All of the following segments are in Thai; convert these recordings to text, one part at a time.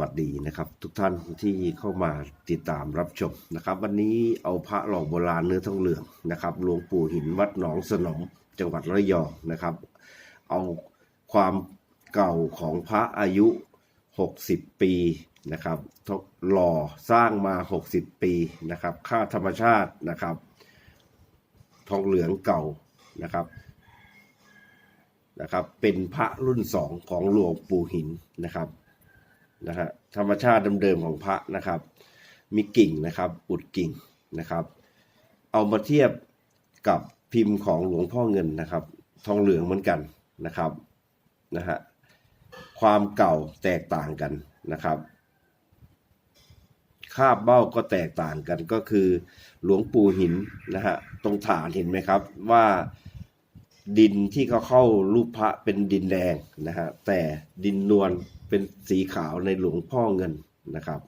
วัสดีนะครับ ทุกท่านที่เข้ามาติดตามรับชมนะครับ วันนี้เอาพระหล่อโบราณเนื้อทองเหลืองนะครับหลวงปู่หินวัดหนองสนมจังหวัดระยองนะครับ เอาความเก่าของพระอายุ 60 ปีนะครับหล่อสร้างมา 60 ปีนะครับ ค่าธรรมชาตินะครับ ทองเหลืองเก่านะครับนะครับ เป็นพระรุ่นสองของหลวงปู่หินนะครับ นะฮะธรรมชาติเดิมๆของพระนะครับ มีกิ่งนะครับ อุดกิ่งนะครับ เอามาเทียบกับพิมพ์ของหลวงพ่อเงินนะครับ ทองเหลืองเหมือนกันนะครับนะฮะความเก่าแตกต่างกันนะครับคาบเบ้าก็แตกต่างกันก็คือหลวงปู่หินนะฮะตรงฐานเห็นไหมครับว่าดินที่เขาเข้ารูปพระเป็นดินแดงนะฮะแต่ดินนวล เป็นสีขาวในหลวงพ่อเงินนะครับ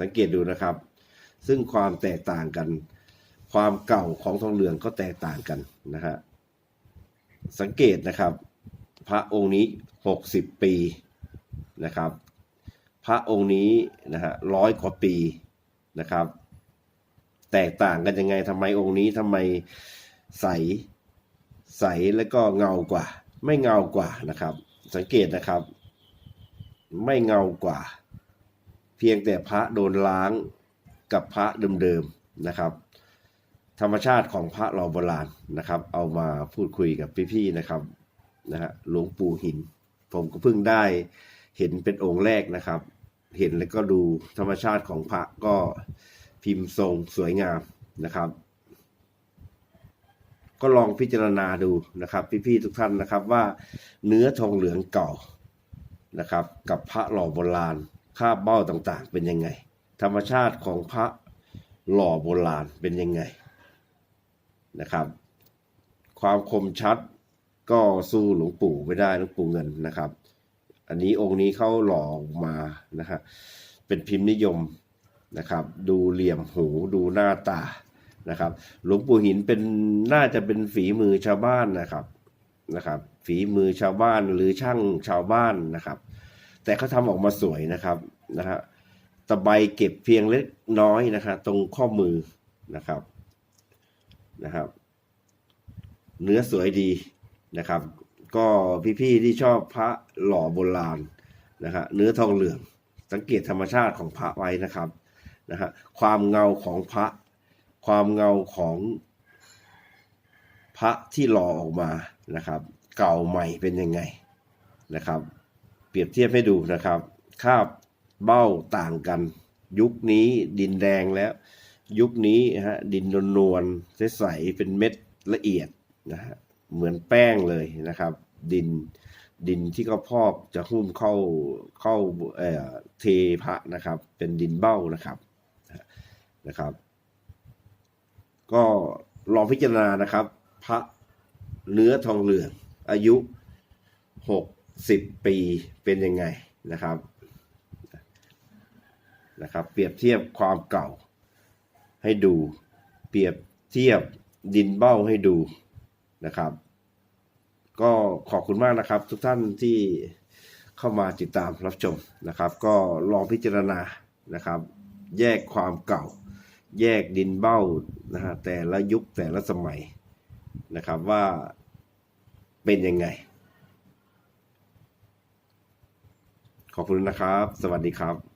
สังเกตดูนะครับ ซึ่งความแตกต่างกัน ความเก่าของทองเหลืองก็แตกต่างกันนะฮะสังเกตนะครับ พระองค์นี้หกสิบปีนะครับ พระองค์นี้นะฮะร้อยกว่าปีนะครับ แตกต่างกันยังไงทำไมองค์นี้ทำไมใสใสแล้วก็เงากว่า ไม่เงากว่านะครับ สังเกตนะครับ ไม่เงากว่า เพียงแต่พระโดนล้างกับพระเดิมๆนะครับ ธรรมชาติของพระหล่อโบราณนะครับ เอามาพูดคุยกับพี่ๆนะครับนะฮะหลวงปู่หิน ผมก็เพิ่งได้เห็นเป็นองค์แรกนะครับ เห็นแล้วก็ดูธรรมชาติของพระก็พิมพ์ทรงสวยงามนะครับ ก็ลองพิจารณาดูนะครับ พี่ๆทุกท่านนะครับว่าเนื้อทองเหลืองเก่า นะครับ กับพระหล่อโบราณคาบเบ้าต่างๆ เป็นยังไง ธรรมชาติของพระหล่อโบราณเป็นยังไงนะครับ ความคมชัดก็สู้หลวงปู่ไม่ได้หลวงปู่เงินนะครับ อันนี้องค์นี้เขาหล่อมานะฮะเป็นพิมพ์นิยมนะครับ ดูเหลี่ยมหูดูหน้าตานะครับ หลวงปู่หินเป็นน่าจะเป็นฝีมือชาวบ้านนะครับ นะครับ ฝีมือชาวบ้านหรือช่างชาวบ้านนะครับ แต่เขาทำออกมาสวยนะครับนะฮะตะไบเก็บเพียงเล็กน้อยนะครับตรงข้อมือนะครับนะครับ เนื้อสวยดีนะครับ ก็พี่ๆที่ชอบพระหล่อโบราณนะฮะเนื้อทองเหลือง สังเกตธรรมชาติของพระไว้นะครับนะฮะความเงาของพระ ความเงาของ พระที่หล่อออกมานะครับ เก่าใหม่เป็นยังไงนะครับ เปรียบเทียบให้ดูนะครับคาบเบ้าต่างกัน ยุคนี้ดินแดงแล้ว ยุคนี้ฮะดินนวลๆใสๆเป็นเม็ดละเอียดนะฮะเหมือนแป้งเลยนะครับ ดินดินที่เขาพอกจะหุ้มเข้าเข้าเอ่อเทพระนะครับ เป็นดินเบ้านะครับนะครับ ก็ลองพิจารณานะครับ พระเนื้อทองเหลือง อายุหกสิบปีเป็นยังไงนะครับนะครับ เปรียบเทียบความเก่าให้ดู เปรียบเทียบดินเบ้าให้ดูนะครับ ก็ขอบคุณมากนะครับ ทุกท่านที่เข้ามาติดตามรับชมนะครับ ก็ลองพิจารณานะครับ แยกความเก่า แยกดินเบ้านะฮะแต่ละยุคแต่ละสมัย นะครับว่าเป็นยังไง ขอบคุณนะครับ สวัสดีครับ